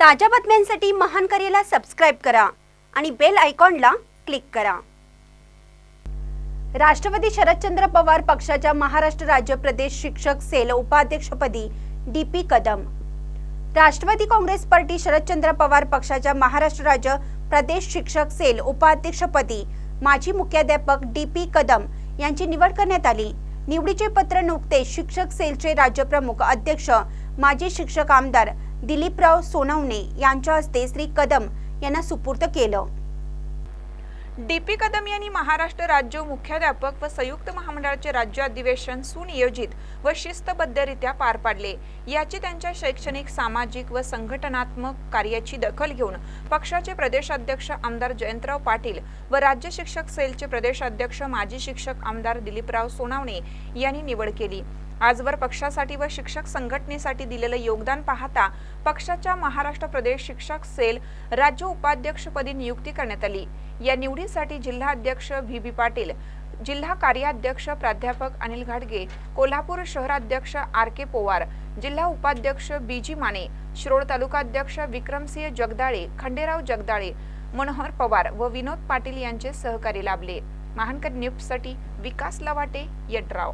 ताज्या बातम्यांसाठी महान करेला सबस्क्राईब करा आणि बेल आयकॉनला क्लिक करा. राष्ट्रवादी शरदचंद्र पवार पक्षाच्या महाराष्ट्र राज्य प्रदेश शिक्षक सेल उपाध्यक्षपदी D P Kadam. Rashtravadi Congress party Sharadchandra Pawar पक्षाच्या महाराष्ट्र राज्य प्रदेश शिक्षक सेल उपाध्यक्षपदी माजी मुख्याध्यापक डी पी कदम यांची निवड करण्यात आली. निवडीचे पत्र नुकतेच शिक्षक सेलचे राज्यप्रमुख अध्यक्ष माजी शिक्षक आमदार दिलीपराव सोनवणे यांच्या हस्ते श्री कदम यांना सुपूर्त केलं. डी पी कदम यांनी महाराष्ट्र राज्य मुख्याध्यापक व संयुक्त महामंडळाचे राज्य अधिवेशन सुनियोजित व शिस्तबद्धरित्या पार पाडले. याची त्यांच्या शैक्षणिक सामाजिक व संघटनात्मक कार्याची दखल घेऊन पक्षाचे प्रदेशाध्यक्ष आमदार जयंतराव पाटील व राज्य शिक्षक सेलचे प्रदेशाध्यक्ष माजी शिक्षक आमदार दिलीपराव सोनावणे यांनी निवड केली. आजवर पक्षासाठी व शिक्षक संघटनेसाठी दिलेलं योगदान पाहता पक्षाच्या महाराष्ट्र प्रदेश शिक्षक सेल राज्य उपाध्यक्षपदी नियुक्ती करण्यात आली. या निवडीसाठी जिल्हाध्यक्ष व्ही. बी. पाटील जिल्हा कार्याध्यक्ष प्राध्यापक अनिल घाडगे कोल्हापूर शहराध्यक्ष आर. के. पोवार जिल्हा उपाध्यक्ष बी. जी. माने शिरोळ तालुकाध्यक्ष विक्रमसिंह जगदाळे खंडेराव जगदाळे मनोहर पवार व विनोद पाटील यांचे सहकारी लाभले. महानकर न्यूजसाठी विकास लवाटे यड्राव.